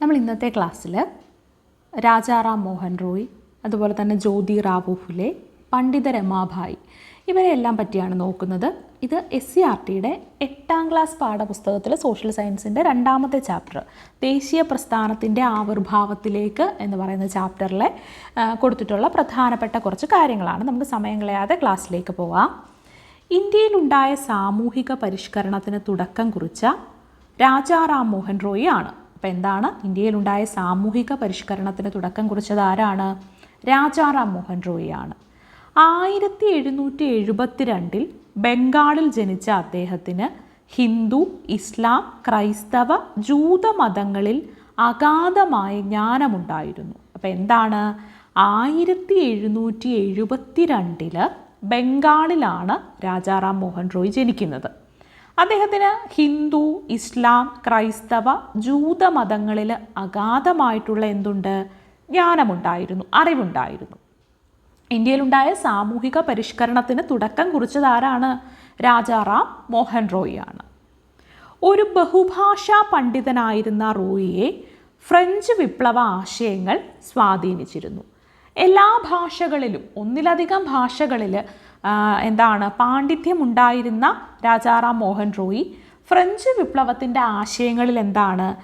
നമ്മൾ ഇന്നത്തെ ക്ലാസ്സിൽ രാജാറാം മോഹൻ റോയ് അതുപോലെ തന്നെ ജ്യോതി റാവു ഫുലെ പണ്ഡിത രമാഭായ് ഇവരെയെല്ലാം പറ്റിയാണ് നോക്കുന്നത്. ഇത് എസ് സി ആർ ടിയുടെ എട്ടാം ക്ലാസ് പാഠപുസ്തകത്തിൽ സോഷ്യൽ സയൻസിന്റെ രണ്ടാമത്തെ ചാപ്റ്റർ ദേശീയ പ്രസ്ഥാനത്തിന്റെ ആവിർഭാവത്തിലേക്ക് എന്ന് പറയുന്ന ചാപ്റ്ററിലെ കൊടുത്തിട്ടുള്ള പ്രധാനപ്പെട്ട കുറച്ച് കാര്യങ്ങളാണ്. നമുക്ക് സമയം കളയാതെ ക്ലാസ്സിലേക്ക് പോവാം. ഇന്ത്യയിലുണ്ടായ സാമൂഹിക പരിഷ്കരണത്തിന് തുടക്കം കുറിച്ച രാജാറാം മോഹൻ റോയി ആണ്. അപ്പോൾ എന്താണ്? ഇന്ത്യയിലുണ്ടായ സാമൂഹിക പരിഷ്കരണത്തിന് തുടക്കം കുറിച്ചത് ആരാണ്? രാജാറാം മോഹൻ റോയിയാണ് ആയിരത്തി എഴുന്നൂറ്റി എഴുപത്തിരണ്ടിൽ ബംഗാളിൽ ജനിച്ച അദ്ദേഹത്തിന് ഹിന്ദു ഇസ്ലാം ക്രൈസ്തവ ജൂത മതങ്ങളിൽ അഗാധമായ ജ്ഞാനമുണ്ടായിരുന്നു. അപ്പോൾ എന്താണ്? ആയിരത്തി എഴുന്നൂറ്റി എഴുപത്തിരണ്ടിൽ ബംഗാളിലാണ് രാജാറാം മോഹൻ റോയ് ജനിക്കുന്നത്. അദ്ദേഹത്തിന് ഹിന്ദു ഇസ്ലാം ക്രൈസ്തവ ജൂത മതങ്ങളിൽ അഗാധമായിട്ടുള്ള എന്തുണ്ട്? ജ്ഞാനമുണ്ടായിരുന്നു അറിവുണ്ടായിരുന്നു. ഇന്ത്യയിലുണ്ടായ സാമൂഹിക പരിഷ്കരണത്തിന് തുടക്കം കുറിച്ചത് ആരാണ്? രാജാറാം മോഹൻ റോയിയാണ് ഒരു ബഹുഭാഷാ പണ്ഡിതനായിരുന്ന റോയിയെ ഫ്രഞ്ച് വിപ്ലവ ആശയങ്ങൾ സ്വാധീനിച്ചിരുന്നു. എല്ലാ ഭാഷകളിലും ഒന്നിലധികം ഭാഷകളിൽ എന്താണ് പാണ്ഡിത്യമുണ്ടായിരുന്ന രാജാറാം മോഹൻ റോയി ഫ്രഞ്ച് വിപ്ലവത്തിന്റെ ആശയങ്ങളിൽ എന്താണ്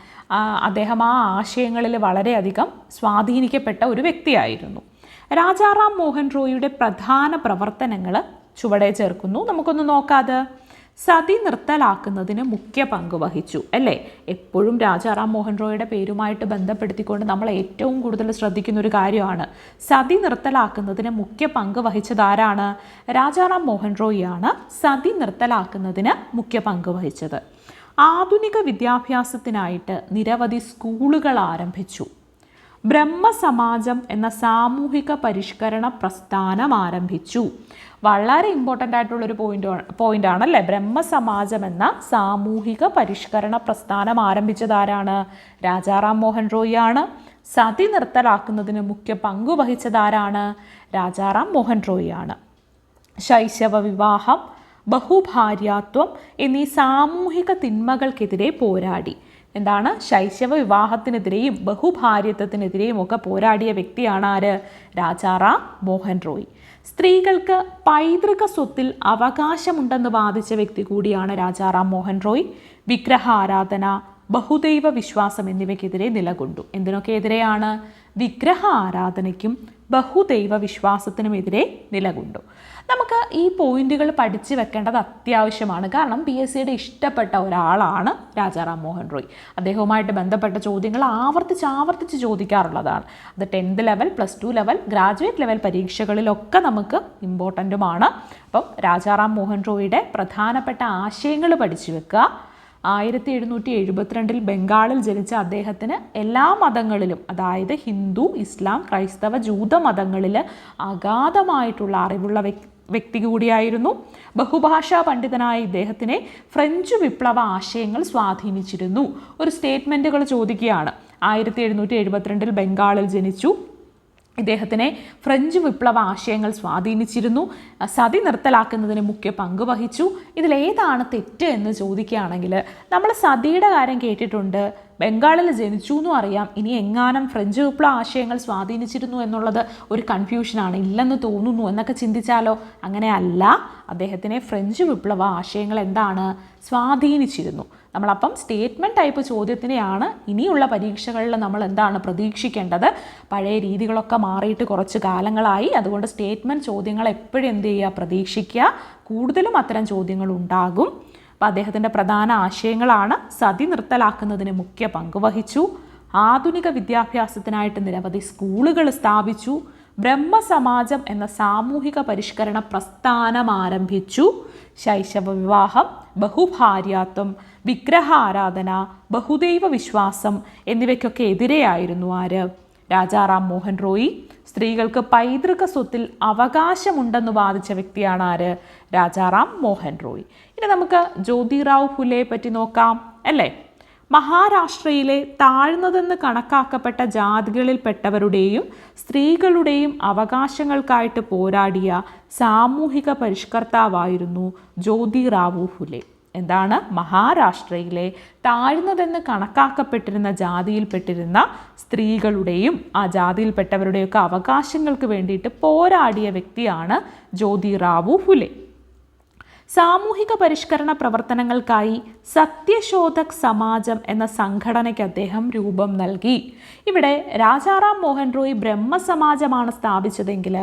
അദ്ദേഹം ആ ആശയങ്ങളിൽ വളരെയധികം സ്വാധീനിക്കപ്പെട്ട ഒരു വ്യക്തിയായിരുന്നു. രാജാറാം മോഹൻ റോയിയുടെ പ്രധാന പ്രവർത്തനങ്ങൾ ചുവടെ ചേർക്കുന്നു. നമുക്കൊന്ന് നോക്കാതെ. സതി നിർത്തലാക്കുന്നതിന് മുഖ്യ പങ്ക് വഹിച്ചു അല്ലേ? എപ്പോഴും രാജാറാം മോഹൻ റോയുടെ പേരുമായിട്ട് ബന്ധപ്പെടുത്തിക്കൊണ്ട് നമ്മൾ ഏറ്റവും കൂടുതൽ ശ്രദ്ധിക്കുന്ന ഒരു കാര്യമാണ്. സതി നിർത്തലാക്കുന്നതിന് മുഖ്യ പങ്ക് വഹിച്ചത് ആരാണ്? രാജാറാം മോഹൻ റോയിയാണ് സതി നിർത്തലാക്കുന്നതിന് മുഖ്യ പങ്ക് വഹിച്ചത്. ആധുനിക വിദ്യാഭ്യാസത്തിനായിട്ട് നിരവധി സ്കൂളുകൾ ആരംഭിച്ചു. ബ്രഹ്മസമാജം എന്ന സാമൂഹിക പരിഷ്കരണ പ്രസ്ഥാനം ആരംഭിച്ചു. വളരെ ഇമ്പോർട്ടന്റ് ആയിട്ടുള്ളൊരു പോയിന്റ് പോയിന്റ് ആണല്ലേ? ബ്രഹ്മസമാജം എന്ന സാമൂഹിക പരിഷ്കരണ പ്രസ്ഥാനം ആരംഭിച്ചത് ആരാണ്? രാജാറാം മോഹൻ റോയ് ആണ്. സതി നിർത്തലാക്കുന്നതിന് മുഖ്യ പങ്കു വഹിച്ചത് ആരാണ്? രാജാറാം മോഹൻ റോയ് ആണ്. ശൈശവ വിവാഹം ബഹുഭാര്യാത്വം എന്നീ സാമൂഹിക തിന്മകൾക്കെതിരെ പോരാടി. എന്താണ്? ശൈശവ വിവാഹത്തിനെതിരെയും ബഹുഭാര്യത്വത്തിനെതിരെയും ഒക്കെ പോരാടിയ വ്യക്തിയാണ് ആര്? രാജാറാം മോഹൻ റോയ്. സ്ത്രീകൾക്ക് പൈതൃക സ്വത്തിൽ അവകാശമുണ്ടെന്ന് വാദിച്ച വ്യക്തി കൂടിയാണ് രാജാറാം മോഹൻ റോയ്. വിഗ്രഹ ആരാധന ബഹുദൈവ വിശ്വാസം എന്നിവയ്ക്കെതിരെ നിലകൊണ്ടു. എന്തിനൊക്കെ എതിരെയാണ്? വിഗ്രഹ ആരാധനയ്ക്കും ബഹുദൈവ വിശ്വാസത്തിനുമെതിരെ നിലകൊണ്ടു. നമുക്ക് ഈ പോയിന്റുകൾ പഠിച്ചു വെക്കേണ്ടത് അത്യാവശ്യമാണ്. കാരണം പി എസ് സിയുടെ ഇഷ്ടപ്പെട്ട ഒരാളാണ് രാജാറാം മോഹൻ റോയ്. അദ്ദേഹവുമായിട്ട് ബന്ധപ്പെട്ട ചോദ്യങ്ങൾ ആവർത്തിച്ച് ആവർത്തിച്ച് ചോദിക്കാറുള്ളതാണ്. അത് tenth level plus two level graduate level പരീക്ഷകളിലൊക്കെ നമുക്ക് ഇമ്പോർട്ടന്റുമാണ് അപ്പം രാജാറാം മോഹൻ റോയിയുടെ പ്രധാനപ്പെട്ട ആശയങ്ങൾ പഠിച്ചു വെക്കുക. ആയിരത്തി എഴുന്നൂറ്റി എഴുപത്തിരണ്ടിൽ ബംഗാളിൽ ജനിച്ച അദ്ദേഹത്തിന് എല്ലാ മതങ്ങളിലും അതായത് ഹിന്ദു ഇസ്ലാം ക്രൈസ്തവ ജൂത മതങ്ങളിൽ അഗാധമായിട്ടുള്ള അറിവുള്ള വ്യക്തി കൂടിയായിരുന്നു. ബഹുഭാഷാ പണ്ഡിതനായ ഇദ്ദേഹത്തിനെ ഫ്രഞ്ച് വിപ്ലവ ആശയങ്ങൾ സ്വാധീനിച്ചിരുന്നു. ഒരു സ്റ്റേറ്റ്മെന്റുകൾ ചോദിക്കുകയാണ്. ആയിരത്തി എഴുന്നൂറ്റി എഴുപത്തിരണ്ടിൽ ബംഗാളിൽ ജനിച്ചു. ഇദ്ദേഹത്തിനെ ഫ്രഞ്ച് വിപ്ലവ ആശയങ്ങൾ സ്വാധീനിച്ചിരുന്നു. സതി നിർത്തലാക്കുന്നതിന് മുഖ്യ പങ്ക് വഹിച്ചു. ഇതിലേതാണ് തെറ്റ് എന്ന് ചോദിക്കുകയാണെങ്കിൽ നമ്മൾ സതിയുടെ കാര്യം കേട്ടിട്ടുണ്ട്. ബംഗാളിൽ ജനിച്ചു എന്നും അറിയാം. ഇനി എങ്ങാനും ഫ്രഞ്ച് വിപ്ലവ ആശയങ്ങൾ സ്വാധീനിച്ചിരുന്നു എന്നുള്ളത് ഒരു കൺഫ്യൂഷനാണ് ഇല്ലെന്ന് തോന്നുന്നു എന്നൊക്കെ ചിന്തിച്ചാലോ? അങ്ങനെയല്ല. അദ്ദേഹത്തിനെ ഫ്രഞ്ച് വിപ്ലവ ആശയങ്ങൾ എന്താണ്? സ്വാധീനിച്ചിരുന്നു. നമ്മളപ്പം സ്റ്റേറ്റ്മെന്റ് ടൈപ്പ് ചോദ്യത്തിനെയാണ് ഇനിയുള്ള പരീക്ഷകളിൽ നമ്മൾ എന്താണ് പ്രതീക്ഷിക്കേണ്ടത്? പഴയ രീതികളൊക്കെ മാറിയിട്ട് കുറച്ച് കാലങ്ങളായി. അതുകൊണ്ട് സ്റ്റേറ്റ്മെന്റ് ചോദ്യങ്ങൾ എപ്പോഴും എന്ത് ചെയ്യുക? പ്രതീക്ഷിക്കുക. കൂടുതലും അത്തരം ചോദ്യങ്ങൾ ഉണ്ടാകും. അപ്പോൾ അദ്ദേഹത്തിന്റെ പ്രധാന ആശയങ്ങളാണ് സതി നിർത്തലാക്കുന്നതിന് മുഖ്യ പങ്ക് വഹിച്ചു. ആധുനിക വിദ്യാഭ്യാസത്തിനായിട്ട് നിരവധി സ്കൂളുകൾ സ്ഥാപിച്ചു. ബ്രഹ്മസമാജം എന്ന സാമൂഹിക പരിഷ്കരണ പ്രസ്ഥാനം ആരംഭിച്ചു. ശൈശവ വിവാഹം ബഹുഭാര്യാത്വം വിഗ്രഹാരാധന ബഹുദൈവ വിശ്വാസം എന്നിവയ്ക്കൊക്കെ എതിരെയായിരുന്നു ആര്? രാജാറാം മോഹൻ റോയി. സ്ത്രീകൾക്ക് പൈതൃക സ്വത്തിൽ അവകാശമുണ്ടെന്ന് വാദിച്ച വ്യക്തിയാണ് ആര്? രാജാറാം മോഹൻ റോയി. ഇനി നമുക്ക് ജ്യോതിറാവ് ഫുലെയെ പറ്റി നോക്കാം അല്ലേ? മഹാരാഷ്ട്രയിലെ താഴ്ന്നതെന്ന് കണക്കാക്കപ്പെട്ട ജാതികളിൽപ്പെട്ടവരുടെയും സ്ത്രീകളുടെയും അവകാശങ്ങൾക്കായിട്ട് പോരാടിയ സാമൂഹിക പരിഷ്കർത്താവായിരുന്നു ജ്യോതിറാവു ഫുലെ. എന്താണ് മഹാരാഷ്ട്രയിലെ താഴ്ന്നതെന്ന് കണക്കാക്കപ്പെട്ടിരുന്ന ജാതിയിൽപ്പെട്ടിരുന്ന സ്ത്രീകളുടെയും ആ ജാതിയിൽപ്പെട്ടവരുടെയൊക്കെ അവകാശങ്ങൾക്ക് വേണ്ടിയിട്ട് പോരാടിയ വ്യക്തിയാണ് ജ്യോതിറാവു ഫുലെ സാമൂഹിക പരിഷ്കരണ പ്രവർത്തനങ്ങൾക്കായി സത്യശോധക് സമാജം എന്ന സംഘടനയ്ക്ക് അദ്ദേഹം രൂപം നൽകി. ഇവിടെ രാജാറാം മോഹൻ റോയ് ബ്രഹ്മസമാജമാണ് സ്ഥാപിച്ചതെങ്കിൽ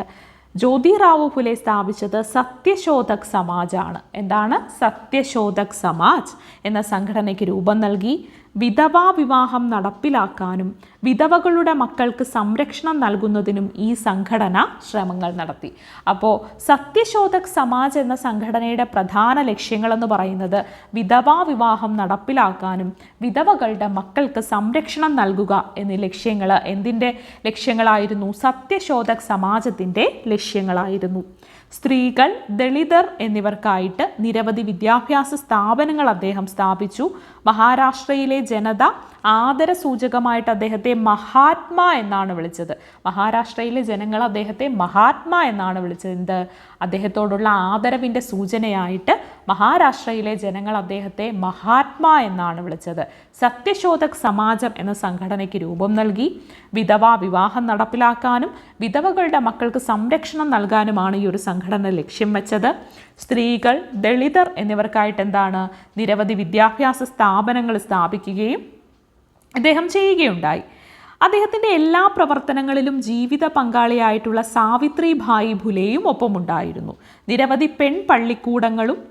ജ്യോതിറാവു ഫുലെ സ്ഥാപിച്ചത് സത്യശോധക് സമാജാണ്. എന്താണ്? സത്യശോധക് സമാജ് എന്ന സംഘടനയ്ക്ക് രൂപം നൽകി. വിധവാ വിവാഹം നടപ്പിലാക്കാനും വിധവകളുടെ മക്കൾക്ക് സംരക്ഷണം നൽകുന്നതിനും ഈ സംഘടന ശ്രമങ്ങൾ നടത്തി. അപ്പോൾ സത്യശോധക് സമാജ് എന്ന സംഘടനയുടെ പ്രധാന ലക്ഷ്യങ്ങളെന്ന് പറയുന്നത് വിധവാ വിവാഹം നടപ്പിലാക്കാനും വിധവകളുടെ മക്കൾക്ക് സംരക്ഷണം നൽകുക എന്നീ ലക്ഷ്യങ്ങൾ എന്തിന്റെ ലക്ഷ്യങ്ങളായിരുന്നു? സത്യശോധക് സമാജത്തിന്റെ ലക്ഷ്യങ്ങളായിരുന്നു. സ്ത്രീകൾ ദളിതർ എന്നിവർക്കായിട്ട് നിരവധി വിദ്യാഭ്യാസ സ്ഥാപനങ്ങൾ അദ്ദേഹം സ്ഥാപിച്ചു. മഹാരാഷ്ട്രയിലെ ജനത ആദരസൂചകമായിട്ട് അദ്ദേഹത്തെ മഹാത്മാ എന്നാണ് വിളിച്ചത്. മഹാരാഷ്ട്രയിലെ ജനങ്ങൾ അദ്ദേഹത്തെ മഹാത്മാ എന്നാണ് വിളിച്ചത്. എന്ത്? അദ്ദേഹത്തോടുള്ള ആദരവിന്റെ സൂചനയായിട്ട് മഹാരാഷ്ട്രയിലെ ജനങ്ങൾ അദ്ദേഹത്തെ മഹാത്മാ എന്നാണ് വിളിച്ചത്. സത്യശോധക് സമാജം എന്ന സംഘടനയ്ക്ക് രൂപം നൽകി വിധവാ വിവാഹം നടപ്പിലാക്കാനും വിധവകളുടെ മക്കൾക്ക് സംരക്ഷണം നൽകാനുമാണ് ഈ ഒരു സംഘടന ലക്ഷ്യം വെച്ചത്. സ്ത്രീകൾ ദളിതർ എന്നിവർക്കായിട്ട് എന്താണ്? നിരവധി വിദ്യാഭ്യാസ സ്ഥാപനങ്ങൾ സ്ഥാപിക്കുകയും അദ്ദേഹം ചെയ്യുകയുണ്ടായി. അദ്ദേഹത്തിന്റെ എല്ലാ പ്രവർത്തനങ്ങളിലും ജീവിത പങ്കാളിയായിട്ടുള്ള സാവിത്രി ഭായി ഭുലെയും ഒപ്പമുണ്ടായിരുന്നു. നിരവധി പെൺ പള്ളിക്കൂടങ്ങളും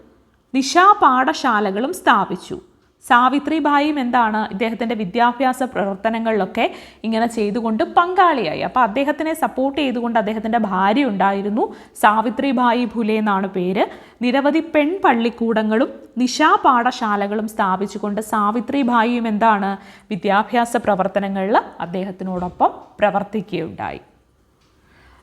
നിശാപാഠശാലകളും സ്ഥാപിച്ചു. സാവിത്രിബായിയും എന്താണ് ഇദ്ദേഹത്തിന്റെ വിദ്യാഭ്യാസ പ്രവർത്തനങ്ങളിലൊക്കെ ഇങ്ങനെ ചെയ്തുകൊണ്ട് പങ്കാളിയായി. അപ്പോൾ അദ്ദേഹത്തിനെ സപ്പോർട്ട് ചെയ്തുകൊണ്ട് അദ്ദേഹത്തിന്റെ ഭാര്യ ഉണ്ടായിരുന്നു സാവിത്രിഭായി ഭുലെ എന്നാണ് പേര്. നിരവധി പെൺ പള്ളിക്കൂടങ്ങളും പാഠശാലകളും സ്ഥാപിച്ചുകൊണ്ട് സാവിത്രിഭായിയും എന്താണ് വിദ്യാഭ്യാസ പ്രവർത്തനങ്ങളിൽ അദ്ദേഹത്തിനോടൊപ്പം പ്രവർത്തിക്കുകയുണ്ടായി.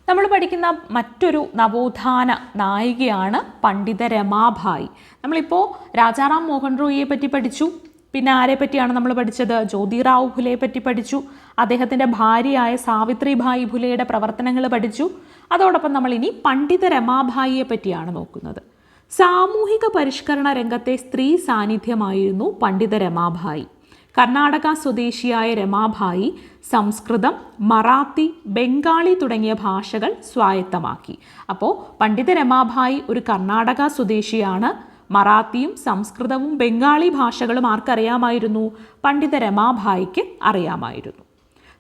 നമ്മൾ പഠിക്കുന്ന മറ്റൊരു നവോത്ഥാന നായികയാണ് പണ്ഡിത രമാഭായി. നമ്മളിപ്പോൾ രാജാറാം മോഹൻ റോയിയെ പറ്റി പഠിച്ചു. പിന്നെ ആരെ പറ്റിയാണ് നമ്മൾ പഠിച്ചത്? ജ്യോതിറാവു ഫുലയെ പറ്റി പഠിച്ചു. അദ്ദേഹത്തിന്റെ ഭാര്യയായ സാവിത്രിഭായി ഫുലയുടെ പ്രവർത്തനങ്ങൾ പഠിച്ചു. അതോടൊപ്പം നമ്മൾ ഇനി പണ്ഡിത രമാഭായിയെ പറ്റിയാണ് നോക്കുന്നത്. സാമൂഹിക പരിഷ്കരണ രംഗത്തെ സ്ത്രീ സാന്നിധ്യമായിരുന്നു പണ്ഡിത രമാഭായി. കർണാടക സ്വദേശിയായ രമാഭായി സംസ്കൃതം മറാത്തി ബംഗാളി തുടങ്ങിയ ഭാഷകൾ സ്വായത്തമാക്കി. അപ്പോൾ പണ്ഡിത രമാഭായി ഒരു കർണാടക സ്വദേശിയാണ്. മറാത്തിയും സംസ്കൃതവും ബംഗാളി ഭാഷകളും ആർക്കറിയാമായിരുന്നു? പണ്ഡിത രമാഭായിക്ക് അറിയാമായിരുന്നു.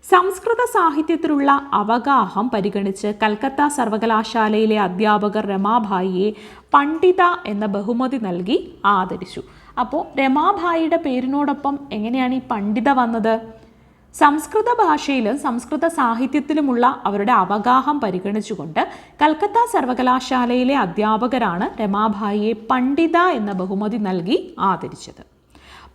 സംസ്കൃത സാഹിത്യത്തിലുള്ള അവഗാഹം പരിഗണിച്ച് കൽക്കത്ത സർവകലാശാലയിലെ അധ്യാപകർ രമാഭായിയെ പണ്ഡിത എന്ന ബഹുമതി നൽകി ആദരിച്ചു. അപ്പോൾ രമാഭായിയുടെ പേരിനോടൊപ്പം എങ്ങനെയാണ് ഈ പണ്ഡിത വന്നത്? സംസ്കൃത ഭാഷയിലും സംസ്കൃത സാഹിത്യത്തിലുമുള്ള അവരുടെ അവഗാഹം പരിഗണിച്ചുകൊണ്ട് കൽക്കത്ത സർവകലാശാലയിലെ അധ്യാപകരാണ് രമാഭായിയെ പണ്ഡിത എന്ന ബഹുമതി നൽകി ആദരിച്ചത്.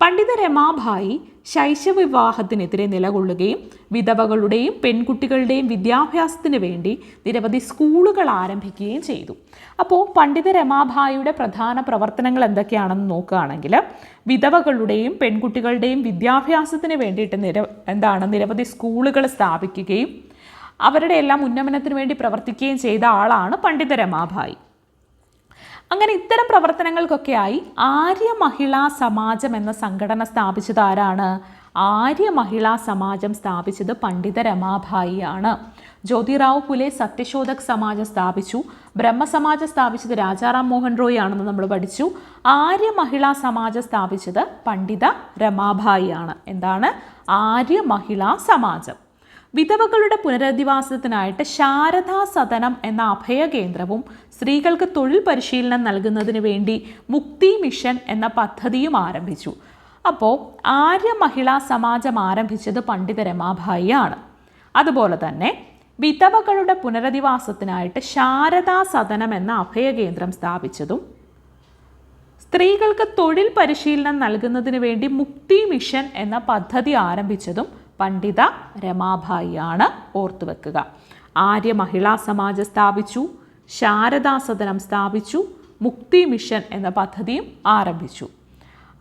പണ്ഡിത രമാഭായി ശൈശവ വിവാഹത്തിനെതിരെ നിലകൊള്ളുകയും വിധവകളുടെയും പെൺകുട്ടികളുടെയും വിദ്യാഭ്യാസത്തിന് വേണ്ടി നിരവധി സ്കൂളുകൾ ആരംഭിക്കുകയും ചെയ്തു. അപ്പോൾ പണ്ഡിത രമാഭായിയുടെ പ്രധാന പ്രവർത്തനങ്ങൾ എന്തൊക്കെയാണെന്ന് നോക്കുകയാണെങ്കിൽ വിധവകളുടെയും പെൺകുട്ടികളുടെയും വിദ്യാഭ്യാസത്തിന് വേണ്ടിയിട്ട് നിര എന്താണ് നിരവധി സ്കൂളുകൾ സ്ഥാപിക്കുകയും അവരുടെ എല്ലാം ഉന്നമനത്തിന് വേണ്ടി പ്രവർത്തിക്കുകയും ചെയ്ത ആളാണ് പണ്ഡിത രമാഭായി. അങ്ങനെ ഇത്തരം പ്രവർത്തനങ്ങൾക്കൊക്കെയായി ആര്യ മഹിളാ സമാജം എന്ന സംഘടന സ്ഥാപിച്ചത് ആരാണ്? ആര്യ മഹിളാ സമാജം സ്ഥാപിച്ചത് പണ്ഡിത രമാഭായി ആണ്. ജ്യോതിറാവു പുലെ സത്യശോധക് സമാജം സ്ഥാപിച്ചു. ബ്രഹ്മസമാജം സ്ഥാപിച്ചത് രാജാറാം മോഹൻ റോയ് ആണെന്ന് നമ്മൾ പഠിച്ചു. ആര്യ മഹിളാ സമാജം സ്ഥാപിച്ചത് പണ്ഡിത രമാഭായി ആണ്. എന്താണ്? ആര്യ മഹിളാ സമാജം. വിധവകളുടെ പുനരധിവാസത്തിനായിട്ട് ശാരദാ സദനം എന്ന അഭയകേന്ദ്രവും സ്ത്രീകൾക്ക് തൊഴിൽ പരിശീലനം നൽകുന്നതിന് വേണ്ടി മുക്തി മിഷൻ എന്ന പദ്ധതിയും ആരംഭിച്ചു. അപ്പോൾ ആര്യ മഹിളാ സമാജം ആരംഭിച്ചത് പണ്ഡിത രമാഭായിയാണ്. അതുപോലെ തന്നെ വിധവകളുടെ പുനരധിവാസത്തിനായിട്ട് ശാരദാ സദനം എന്ന അഭയകേന്ദ്രം സ്ഥാപിച്ചതും സ്ത്രീകൾക്ക് തൊഴിൽ പരിശീലനം നൽകുന്നതിന് വേണ്ടി മുക്തി മിഷൻ എന്ന പദ്ധതി ആരംഭിച്ചതും പണ്ഡിത രമാഭായിയാണ്. ഓർത്തുവെക്കുക. ആര്യ മഹിളാ സമാജം സ്ഥാപിച്ചു. ശാരദാ സദനം സ്ഥാപിച്ചു മുക്തി മിഷൻ എന്ന പദ്ധതിയും ആരംഭിച്ചു.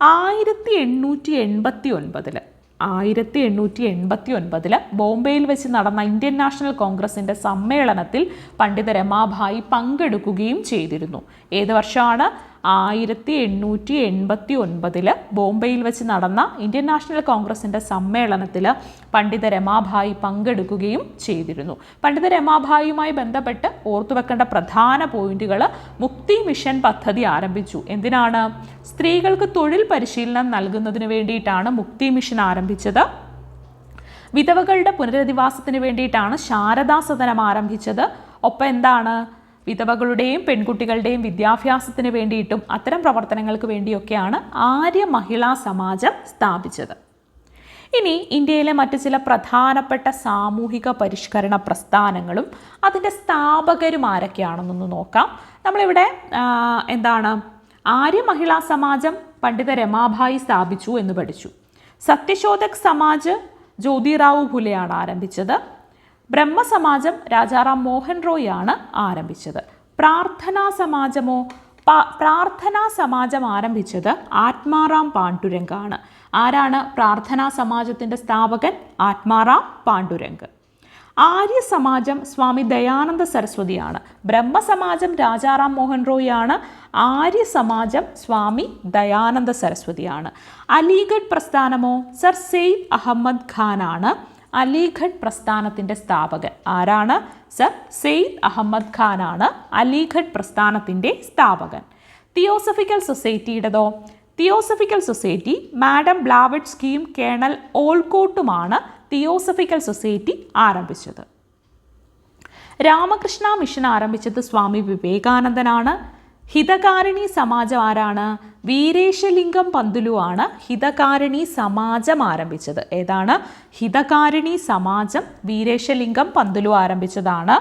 ആയിരത്തി എണ്ണൂറ്റി എൺപത്തി ഒൻപതിൽ ആയിരത്തി എണ്ണൂറ്റി എൺപത്തി ഒൻപതിൽ ബോംബെയിൽ വെച്ച് നടന്ന ഇന്ത്യൻ നാഷണൽ കോൺഗ്രസിന്റെ സമ്മേളനത്തിൽ പണ്ഡിത രമാഭായി പങ്കെടുക്കുകയും ചെയ്തിരുന്നു. ഏത് വർഷമാണ്? ആയിരത്തി എണ്ണൂറ്റി എൺപത്തി ഒൻപതിൽ ബോംബെയിൽ വെച്ച് നടന്ന ഇന്ത്യൻ നാഷണൽ കോൺഗ്രസിന്റെ സമ്മേളനത്തിൽ പണ്ഡിത രമാഭായി പങ്കെടുക്കുകയും ചെയ്തിരുന്നു. പണ്ഡിത രമാഭായിയുമായി ബന്ധപ്പെട്ട് ഓർത്തുവെക്കേണ്ട പ്രധാന പോയിന്റുകൾ മുക്തി മിഷൻ പദ്ധതി ആരംഭിച്ചു. എന്തിനാണ്? സ്ത്രീകൾക്ക് തൊഴിൽ പരിശീലനം നൽകുന്നതിന് വേണ്ടിയിട്ടാണ് മുക്തി മിഷൻ ആരംഭിച്ചത്. വിധവകളുടെ പുനരധിവാസത്തിന് വേണ്ടിയിട്ടാണ് ശാരദാ സദനം ആരംഭിച്ചത്. ഒപ്പം എന്താണ്? വിധവകളുടെയും പെൺകുട്ടികളുടെയും വിദ്യാഭ്യാസത്തിന് വേണ്ടിയിട്ടും അത്തരം പ്രവർത്തനങ്ങൾക്ക് വേണ്ടിയൊക്കെയാണ് ആര്യ മഹിളാ സമാജം സ്ഥാപിച്ചത്. ഇനി ഇന്ത്യയിലെ മറ്റ് ചില പ്രധാനപ്പെട്ട സാമൂഹിക പരിഷ്കരണ പ്രസ്ഥാനങ്ങളും അതിന്റെ സ്ഥാപകരും ആരൊക്കെയാണെന്നൊന്ന് നോക്കാം. നമ്മളിവിടെ എന്താണ് ആര്യ മഹിളാ സമാജം പണ്ഡിത രമാഭായി സ്ഥാപിച്ചു എന്ന് പഠിച്ചു. സത്യശോധക് സമാജ് ജ്യോതിറാവു ഫുലെയാണ് ആരംഭിച്ചത്. ബ്രഹ്മസമാജം രാജാറാം മോഹൻ റോയ് ആണ് ആരംഭിച്ചത്. പ്രാർത്ഥനാ സമാജമോ പ്രാർത്ഥനാ സമാജം ആരംഭിച്ചത് ആത്മാറാം പാണ്ഡുരംഗാണ്. ആരാണ് പ്രാർത്ഥനാ സമാജത്തിന്റെ സ്ഥാപകൻ? ആത്മാറാം പാണ്ഡുരംഗ്. ആര്യ സമാജം സ്വാമി ദയാനന്ദ സരസ്വതിയാണ്. ബ്രഹ്മസമാജം രാജാറാം മോഹൻ റോയാണ് ആര്യ സമാജം സ്വാമി ദയാനന്ദ സരസ്വതിയാണ്. അലിഗഡ് പ്രസ്ഥാനമോ? സർ സെയ്ദ് അഹമ്മദ് ഖാനാണ്. അലിഗഡ് പ്രസ്ഥാനത്തിന്റെ സ്ഥാപകൻ. ആരാണ്? സർ സെയ്ദ് അഹമ്മദ് ഖാനാണ് അലിഗഡ് പ്രസ്ഥാനത്തിന്റെ സ്ഥാപകൻ. Theosophical സൊസൈറ്റിയുടേതോ? Theosophical society madam Blavatsky colonel ഓൾക്കോട്ടുമാണ് theosophical society ആരംഭിച്ചത്. രാമകൃഷ്ണ മിഷൻ ആരംഭിച്ചത് സ്വാമി വിവേകാനന്ദനാണ്. ഹിതകാരിണി സമാജം ആരാണ്? വീരേശലിംഗം പന്തുലു ആണ് ഹിതകാരിണി സമാജം ആരംഭിച്ചത്. ഏതാണ്? ഹിതകാരിണി സമാജം വീരേശലിംഗം പന്തുലു ആരംഭിച്ചതാണ്.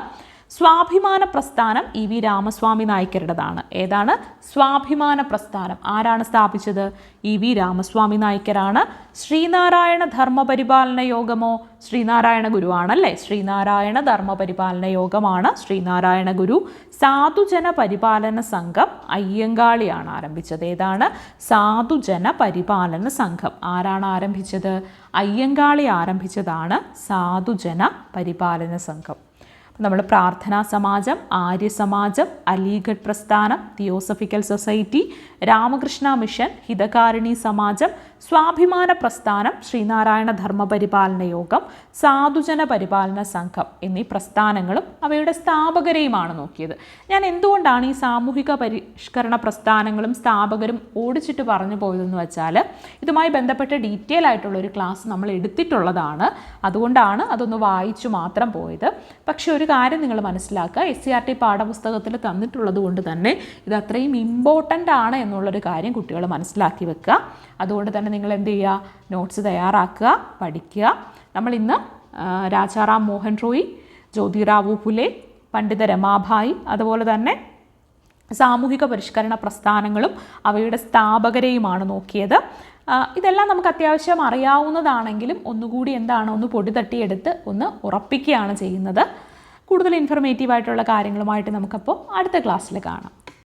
സ്വാഭിമാന പ്രസ്ഥാനം ഇ വി രാമസ്വാമി നായ്ക്കരുടേതാണ്. ഏതാണ്? സ്വാഭിമാന പ്രസ്ഥാനം. ആരാണ് സ്ഥാപിച്ചത്? ഇ വി രാമസ്വാമി നായ്ക്കരാണ്. ശ്രീനാരായണ ധർമ്മപരിപാലന യോഗമോ? ശ്രീനാരായണ ഗുരുവാണല്ലേ? ശ്രീനാരായണ ധർമ്മപരിപാലന യോഗമാണ് ശ്രീനാരായണ ഗുരു. സാധുജന പരിപാലന സംഘം അയ്യങ്കാളിയാണ് ആരംഭിച്ചത്. ഏതാണ്? സാധുജന പരിപാലന സംഘം. ആരാണ് ആരംഭിച്ചത്? അയ്യങ്കാളി ആരംഭിച്ചതാണ് സാധുജന പരിപാലന സംഘം. നമ്മൾ പ്രാർത്ഥനാ സമാജം ആര്യ സമാജം അലിഗഡ് പ്രസ്ഥാനം theosophical society Ramakrishna mission Hitakarini Samaj സ്വാഭിമാന പ്രസ്ഥാനം ശ്രീനാരായണ ധർമ്മപരിപാലന യോഗം സാധുജന പരിപാലന സംഘം എന്നീ പ്രസ്ഥാനങ്ങളും അവയുടെ സ്ഥാപകരെയുമാണ് നോക്കിയത്. ഞാൻ എന്തുകൊണ്ടാണ് ഈ സാമൂഹിക പരിഷ്കരണ പ്രസ്ഥാനങ്ങളും സ്ഥാപകരും ഓടിച്ചിട്ട് പറഞ്ഞു പോയതെന്ന് വെച്ചാൽ ഇതുമായി ബന്ധപ്പെട്ട ഡീറ്റെയിൽ ആയിട്ടുള്ള ഒരു ക്ലാസ് നമ്മൾ എടുത്തിട്ടുള്ളതാണ്. അതുകൊണ്ടാണ് അതൊന്ന് വായിച്ചു മാത്രം പോയത്. പക്ഷേ ഒരു കാര്യം നിങ്ങൾ മനസ്സിലാക്കുക എസ് സി ആർ ടി പാഠപുസ്തകത്തിൽ തന്നിട്ടുള്ളത് കൊണ്ട് തന്നെ ഇത് അത്രയും ഇമ്പോർട്ടന്റ് ആണ് എന്നുള്ളൊരു കാര്യം കുട്ടികൾ മനസ്സിലാക്കി വെക്കുക. അതുകൊണ്ട് തന്നെ നിങ്ങൾ എന്ത് ചെയ്യുക? നോട്ട്സ് തയ്യാറാക്കുക പഠിക്കുക. നമ്മൾ ഇന്ന് രാജാറാം മോഹൻ റോയ് ജ്യോതിറാവു ഫുലെ പണ്ഡിത രമാഭായി അതുപോലെ തന്നെ സാമൂഹിക പരിഷ്കരണ പ്രസ്ഥാനങ്ങളും അവയുടെ സ്ഥാപകരെയുമാണ് നോക്കിയത്. ഇതെല്ലാം നമുക്ക് അത്യാവശ്യം അറിയാവുന്നതാണെങ്കിലും ഒന്നുകൂടി എന്താണ് ഒന്ന് പൊടി തട്ടിയെടുത്ത് ഒന്ന് ഉറപ്പിക്കുകയാണ് ചെയ്യുന്നത്. കൂടുതൽ ഇൻഫർമേറ്റീവ് ആയിട്ടുള്ള കാര്യങ്ങളുമായിട്ട് നമുക്കപ്പോൾ അടുത്ത ക്ലാസ്സിൽ കാണാം.